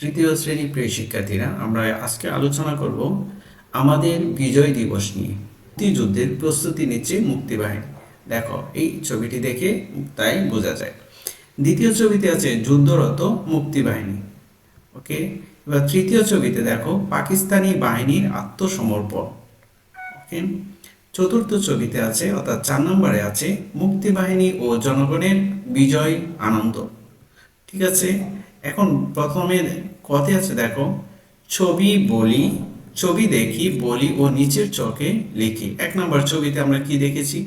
তৃতীয় শ্রেণির প্রিয় শিক্ষার্থীরা, আমরা আজকে আলোচনা করব আমাদের বিজয় দিবস নিয়ে। মুক্তিযুদ্ধের প্রস্তুতি নিচ্ছে মুক্তিবাহিনী। দেখো, এই ছবিটি দেখে তাই বোঝা যায়। দ্বিতীয় ছবিতে আছে যুদ্ধরত মুক্তিবাহিনী। ওকে? এবার তৃতীয় ছবিতে দেখো, পাকিস্তানি বাহিনীর আত্মসমর্পণ। ওকে? চতুর্থ ছবিতে আছে, অর্থাৎ চার নম্বরে আছে, মুক্তিবাহিনী ও জনগণের বিজয় আনন্দ। ঠিক আছে? এখন প্রথমে কথে আছে, দেখো, ছবি বলি, ছবি দেখি, বলি ও নিচের চোখে লিখি। এক নম্বর ছবিতে আমরা কি দেখেছি?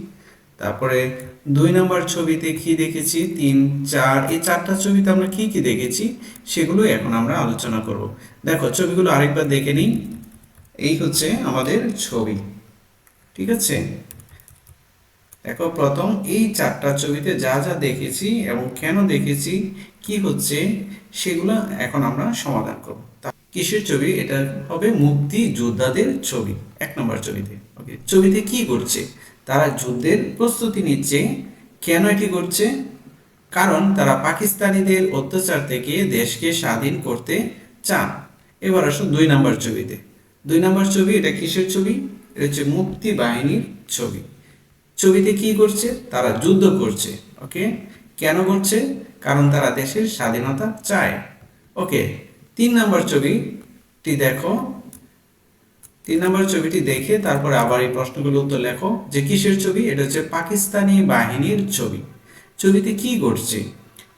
তারপরে দুই নম্বর ছবিতে কি দেখেছি? তিন, চার, এই চারটা ছবিতে আমরা কি কি দেখেছি? সেগুলো এখন আমরা আলোচনা করব। দেখো, ছবিগুলো আরেকবার দেখে নিই। এই হচ্ছে আমাদের ছবি। ঠিক আছে? দেখো, প্রথম এই চারটা ছবিতে যা যা দেখেছি এবং কেন দেখেছি, কি হচ্ছে, সেগুলো এখন আমরা সমাধান করব। কিসের ছবি? এটা হবে মুক্তি যোদ্ধাদের ছবি, এক নম্বর ছবিতে। ওকে ছবিতে কি করছে তারা যুদ্ধের প্রস্তুতি নিচ্ছে। কেন এটি করছে কারণ তারা পাকিস্তানিদের অত্যাচার থেকে দেশকে স্বাধীন করতে চান। এবার আসো দুই নম্বর ছবিতে। দুই নম্বর ছবি, এটা কিসের ছবি? এটা হচ্ছে মুক্তি বাহিনীর ছবি। ছবিতে কি করছে? তারা যুদ্ধ করছে ওকে কেন করছে? কারণ তারা দেশের স্বাধীনতা চায় ওকে তিন নম্বর ছবিটি দেখো, তিন নম্বর ছবিটি দেখে তারপরে আবার এই প্রশ্নগুলো উত্তর লেখো, যে কিসের ছবি? এটা হচ্ছে পাকিস্তানি বাহিনীর ছবি। ছবিতে কি ঘটছে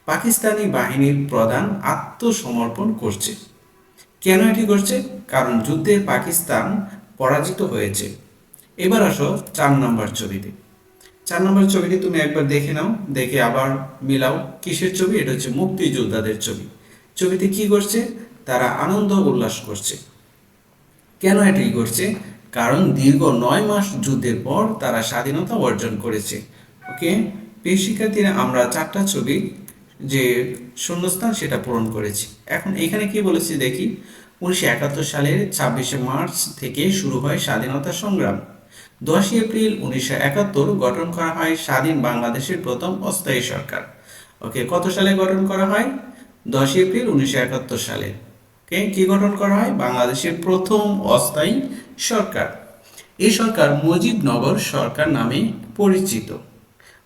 পাকিস্তানি বাহিনীর প্রধান আত্মসমর্পণ করছে। কেন এটি করছে? কারণ যুদ্ধে পাকিস্তান পরাজিত হয়েছে। এবার আসো চার নম্বর ছবিতে। চার নম্বর ছবিটি তুমি একবার দেখে নাও, দেখে আবার মিলাও। কিসের ছবি? এটা হচ্ছে মুক্তিযোদ্ধাদের ছবি। ছবিতে কি করছে তারা আনন্দ উল্লাস করছে। কেন এটি করছে কারণ দীর্ঘ নয় মাস যুদ্ধের পর তারা স্বাধীনতা অর্জন করেছে। ওকে? শিক্ষার্থীরা, আমরা চারটা ছবি যে শূন্যস্থান সেটা পূরণ করেছি। এখন এখানে কি বলেছি দেখি? উনিশশো একাত্তর সালের ছাব্বিশে মার্চ থেকে শুরু হয় স্বাধীনতা সংগ্রাম। দশই এপ্রিল উনিশশো একাত্তর গঠন করা হয় স্বাধীন বাংলাদেশের প্রথম অস্থায়ী সরকার। ওকে, কত সালে গঠন করা হয়? দশই এপ্রিল উনিশশো একাত্তর সালে। কে কি গঠন করা হয়? বাংলাদেশের প্রথম অস্থায়ী সরকার। এই সরকার মুজিবনগর সরকার নামে পরিচিত।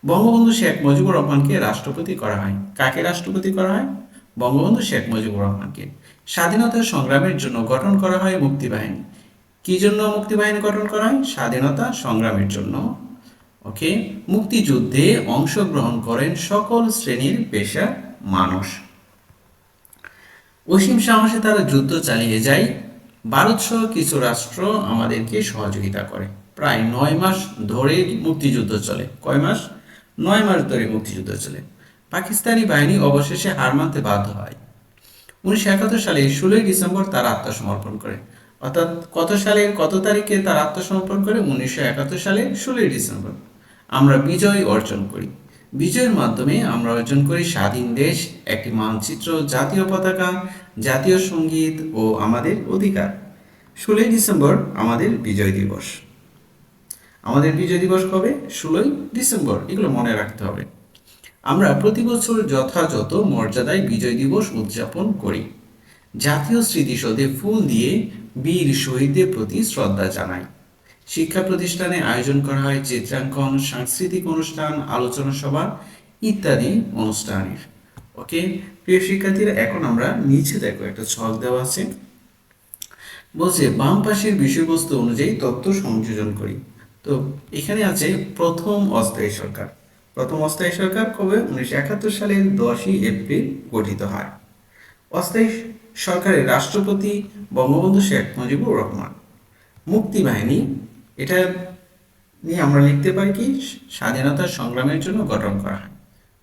বঙ্গবন্ধু শেখ মুজিবুর রহমানকে রাষ্ট্রপতি করা হয়। কাকে রাষ্ট্রপতি করা হয়? বঙ্গবন্ধু শেখ মুজিবুর রহমানকে। স্বাধীনতা সংগ্রামের জন্য গঠন করা হয় মুক্তিবাহিনী। কি জন্য মুক্তিবাহিনী গঠন করা হয়? স্বাধীনতা সংগ্রামের জন্য। ওকে মুক্তিযুদ্ধে অংশগ্রহণ করেন সকল শ্রেণির পেশার মানুষ। অসীম সাহসে তারা যুদ্ধ চালিয়ে যায়। ভারত সহ কিছু রাষ্ট্র আমাদেরকে সহযোগিতা করে। প্রায় নয় মাস ধরে মুক্তিযুদ্ধ চলে। কয় মাস? নয় মাস ধরে মুক্তিযুদ্ধ চলে। পাকিস্তানি বাহিনী অবশেষে হার মানতে বাধ্য হয়। উনিশশো একাত্তর সালে ষোলোই ডিসেম্বর তারা আত্মসমর্পণ করে। অর্থাৎ কত সালের কত তারিখে তার আত্মসমর্পণ করে? উনিশশো একাত্তর সালের ষোলোই ডিসেম্বর। আমরা বিজয় অর্জন করি। বিজয়ের মাধ্যমে আমরা অর্জন করি স্বাধীন দেশ, একটি মানচিত্র, জাতীয় পতাকা, জাতীয় সংগীত ও আমাদের অধিকার। ষোলোই ডিসেম্বর আমাদের বিজয় দিবস। আমাদের বিজয় দিবস কবে? ষোলোই ডিসেম্বর। এগুলো মনে রাখতে হবে। আমরা প্রতি বছর যথাযথ মর্যাদায় বিজয় দিবস উদযাপন করি। জাতীয় স্মৃতিসৌধে ফুল দিয়ে বীর শহীদদের প্রতি শ্রদ্ধা জানায়। শিক্ষা প্রতিষ্ঠানে আয়োজন করা হয় চিত্রাঙ্কন, সাংস্কৃতিক অনুষ্ঠান, আলোচনা সভা ইত্যাদি অনুষ্ঠানের। ওকে, প্রিয় শিক্ষার্থীরা, এখন আমরা নিচে দেখো একটা ছক দেওয়া আছে। বলছে, বাম পাশের বিষয়বস্তু অনুযায়ী তথ্য সংযোজন করি। তো এখানে আছে প্রথম অস্থায়ী সরকার। প্রথম অস্থায়ী সরকার কবে? উনিশশো একাত্তর সালের দশই এপ্রিল গঠিত হয়। অস্থায়ী সরকারের রাষ্ট্রপতি বঙ্গবন্ধু শেখ মুজিবুর রহমান। মুক্তিবাহিনী এটা নিয়ে আমরা লিখতে পারি কি, স্বাধীনতা সংগ্রামের জন্য গঠন করা হয়।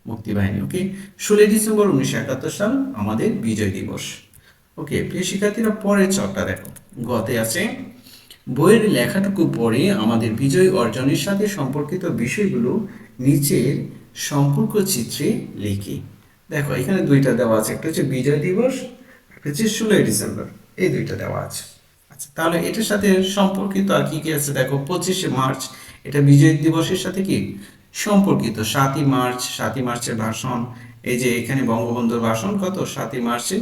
মুক্তিবাহিনী ওকে? ষোলোই ডিসেম্বর উনিশশো একাত্তর সাল, আমাদের বিজয় দিবস। ওকে, প্রিয় শিক্ষার্থীরা, পরের চকটা দেখো। গতে আছে, বইয়ের লেখাটুকু পড়ে আমাদের বিজয় অর্জনের সাথে সম্পর্কিত বিষয়গুলো নিচের সম্পর্ক চিত্রে লিখি। দেখো, এখানে দুইটা দেওয়া আছে, একটা হচ্ছে বিজয় দিবস হচ্ছে ষোলোই ডিসেম্বর, এই দুইটা দেওয়া আছে। আচ্ছা তাহলে এটার সাথে সম্পর্কিত আর কি কি আছে? দেখো, পঁচিশে মার্চ, এটা বিজয় দিবসের সাথে কি? সম্পর্কিত। সাতই মার্চ, সাতই মার্চের ভাষণ, এই যে এখানে বঙ্গবন্ধুর ভাষণ কত? সাতই মার্চে।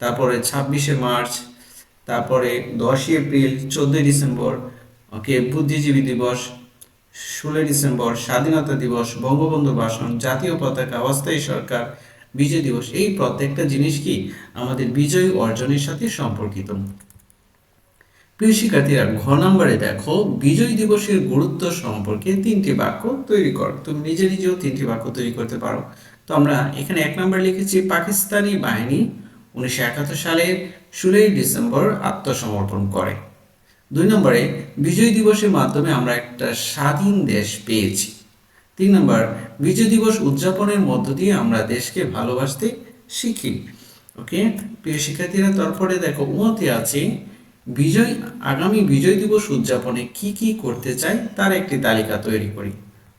তারপরে ছাব্বিশে মার্চ, তারপরে দশই এপ্রিল, চোদ্দোই ডিসেম্বর, ওকে, বুদ্ধিজীবী দিবস, ষোলোই ডিসেম্বর, স্বাধীনতা দিবস বঙ্গবন্ধু ভাষণ, জাতীয় পতাকা, অস্থায়ী সরকার বিজয় দিবস। এই প্রত্যেকটা জিনিস কি আমাদের বিজয় অর্জনের সাথে সম্পর্কিত? প্রিয় শিক্ষার্থীরা, ঘ নম্বরে দেখো, বিজয় দিবসের গুরুত্ব সম্পর্কে তিনটি বাক্য তৈরি কর। তুমি নিজে নিজেও তিনটি বাক্য তৈরি করতে পারো। তো আমরা এখানে এক নম্বর লিখেছি, পাকিস্তানি বাহিনী উনিশশো একাত্তর সালের ষোলোই ডিসেম্বর আত্মসমর্পণ করে। দুই নম্বরে, বিজয় দিবসের মাধ্যমে আমরা একটা স্বাধীন দেশ পেয়েছি। তিন নম্বর, বিজয় দিবস উদযাপনের মধ্য দিয়ে আমরা দেশকে ভালোবাসতে শিখি। ওকে প্রিয় শিক্ষার্থীরা, তারপরে দেখো, উমতে আছে, বিজয়, আগামী বিজয় দিবস উদযাপনে কি কি করতে চাই তার একটি তালিকা তৈরি করি।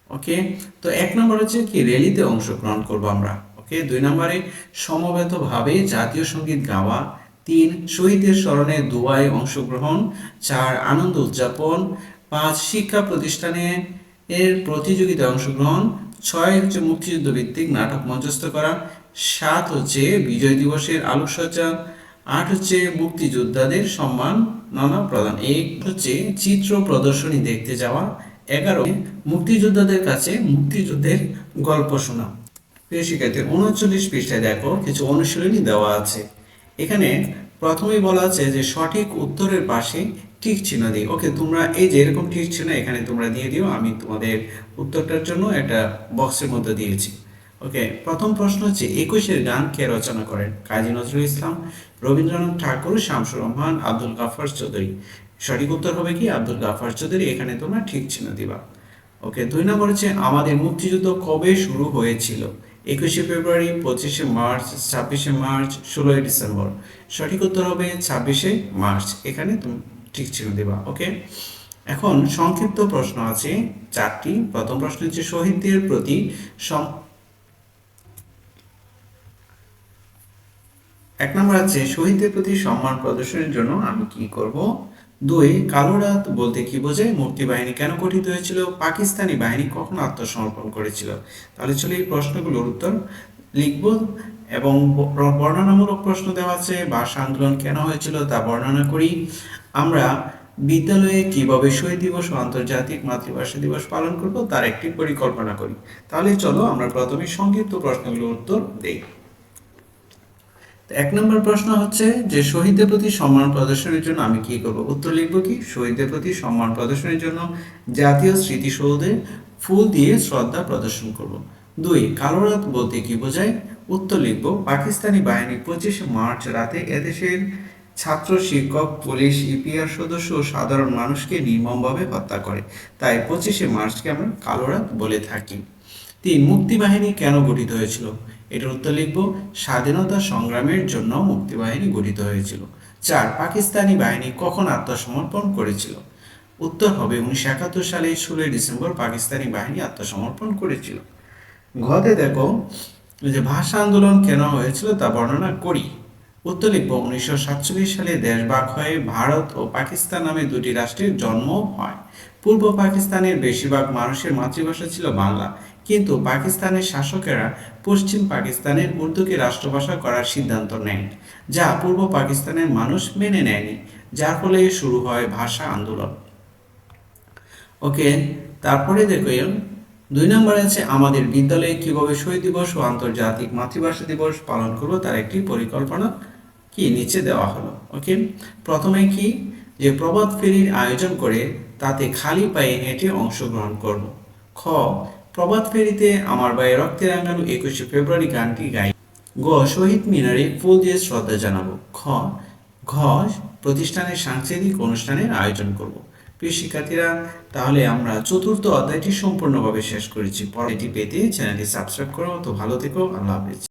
ওকে তো এক নম্বর হচ্ছে কি, র্যালিতে অংশগ্রহণ করব আমরা। ওকে দুই নম্বরে, সমবেতভাবে জাতীয় সংগীত গাওয়া, তিন শহীদের স্মরণে দুয়ায় অংশগ্রহণ, চার, আনন্দ উদযাপন, পাঁচ, শিক্ষা প্রতিষ্ঠানে এর প্রতিযোগিতায় অংশগ্রহণ, ছয় হচ্ছে মুক্তিযুদ্ধ ভিত্তিক নাটক মঞ্চস্থ করা, সাত হচ্ছে বিজয় দিবসের আলোকসজ্জা, আট হচ্ছে মুক্তিযোদ্ধাদের সম্মান নানা প্রদান এই হচ্ছে চিত্র প্রদর্শনী দেখতে যাওয়া, এগারো মুক্তিযোদ্ধাদের কাছে মুক্তিযুদ্ধের গল্প শোনা। প্রিয় শিক্ষার্থী, উনচল্লিশ পৃষ্ঠায় দেখো, কিছু অনুশীলনী দেওয়া আছে। এখানে প্রথমেই বলা আছে যে সঠিক উত্তরের পাশে ঠিক চিহ্ন দিই। ওকে তোমরা এই যে এরকম ঠিক চিহ্ন এখানে তোমরা দিয়ে দিও, আমি তোমাদের উত্তরটার জন্য একটা বক্সের মধ্যে দিয়েছি। ওকে প্রথম প্রশ্ন হচ্ছে একুশের গান কে রচনা করেন? কাজী নজরুল ইসলাম, রবীন্দ্রনাথ ঠাকুর, শামসুর রহমান, আব্দুল গাফার চৌধুরী। সঠিক উত্তর হবে কি? আব্দুল গাফার চৌধুরী, এখানে তোমরা ঠিক চিহ্ন দিবা। ওকে দুই নম্বর হচ্ছে, আমাদের মুক্তিযুদ্ধ কবে শুরু হয়েছিল? একুশে ফেব্রুয়ারি, পঁচিশে মার্চ, ছাব্বিশে মার্চ, ষোলোই ডিসেম্বর। সঠিক উত্তর হবে ছাব্বিশে মার্চ। এখানে তুমি ঠিক চিহ্ন দেবা, ওকে? এখন সংক্ষিপ্ত প্রশ্ন আছে চারটি। প্রথম প্রশ্ন হচ্ছে, শহীদদের প্রতি এক নম্বর আছে, শহীদদের প্রতি সম্মান প্রদর্শনের জন্য আমি কি করব? দুই, কালো রাত বলতে কি বোঝায়? মুক্তি বাহিনী কেন গঠিত হয়েছিল? পাকিস্তানি বাহিনী কখন আত্মসমর্পণ করেছিল? তাহলে চলে এই প্রশ্নগুলোর উত্তর লিখব এবং বর্ণনামূলক প্রশ্ন দেওয়া আছে ভাষা আন্দোলন কেন হয়েছিল তা বর্ণনা করি। আমরা বিদ্যালয়ে কীভাবে শহীদ দিবস ও আন্তর্জাতিক মাতৃভাষা দিবস পালন করব তার একটি পরিকল্পনা করি। তাহলে চলো আমরা প্রথমে সংক্ষিপ্ত প্রশ্নগুলোর উত্তর দেই। এক নম্বর প্রশ্ন হচ্ছে যে, শহীদদের প্রতি সম্মান প্রদর্শনের জন্য আমি কি করব? উত্তর লিখব কি? শহীদদের প্রতি সম্মান প্রদর্শনের জন্য জাতীয় স্মৃতিসৌধে ফুল দিয়ে শ্রদ্ধা প্রদর্শন করব। দুই, কালো রাত বলতে কি বোঝায়? উত্তর লিখব, পাকিস্তানি বাহিনী পঁচিশে মার্চ রাতে এদেশের ছাত্র, শিক্ষক, পুলিশ, ইপিআর সদস্য ও সাধারণ মানুষকে নির্মমভাবে হত্যা করে। তাই পঁচিশে মার্চকে আমরা কালো রাত বলে থাকি। তিন, মুক্তিবাহিনী কেন গঠিত হয়েছিল? এটার উত্তর লিখব, স্বাধীনতা সংগ্রামের জন্য মুক্তিবাহিনী গঠিত হয়েছিল। চার, পাকিস্তানি বাহিনী কখন আত্মসমর্পণ করেছিল? উত্তর হবে উনিশশো একাত্তর সালে ষোলোই ডিসেম্বর পাকিস্তানি বাহিনী আত্মসমর্পণ করেছিল। ঘতে দেখো, যে ভাষা আন্দোলন কেন হয়েছিল তা বর্ণনা করি। উত্তর লিখব উনিশশো সাতচল্লিশ সালে দেশভাগ হয়ে ভারত ও পাকিস্তান নামে দুটি রাষ্ট্রের জন্ম হয়। পূর্ব পাকিস্তানের বেশিরভাগ মানুষের মাতৃভাষা ছিল বাংলা। কিন্তু পাকিস্তানের শাসকেরা পশ্চিম পাকিস্তানের উর্দুকে রাষ্ট্রভাষা করার সিদ্ধান্ত নেন, যা পূর্ব পাকিস্তানের মানুষ মেনে নেয়নি, যার ফলে শুরু হয় ভাষা আন্দোলন। ওকে, তারপরে দেখো দুই নম্বরে আছে, আমাদের বিদ্যালয়ে কীভাবে শহীদ দিবস ও আন্তর্জাতিক মাতৃভাষা দিবস পালন করব তার একটি পরিকল্পনা। কি নিচে দেওয়া হলো? ওকে প্রথমে কি? যে প্রবাদ ফেরির আয়োজন করে তাতে খালি পায়ে হেঁটে অংশগ্রহণ করব। খ, প্রবাদ ফেরিতে আমার বায়ে রক্তে রাঙানো একুশে ফেব্রুয়ারি গানটি গাই। গ, শহীদ মিনারে ফুল দিয়ে শ্রদ্ধা জানাব। খ, ঘ প্রতিষ্ঠানের সাংস্কৃতিক অনুষ্ঠানের আয়োজন করব। প্রিয় শিক্ষার্থীরা, তাহলে আমরা চতুর্থ অধ্যায়টি সম্পূর্ণভাবে শেষ করেছি। পরে এটি পেতে চ্যানেলটি সাবস্ক্রাইব করো। তো ভালো থেকো। আল্লাহ হাফেজ।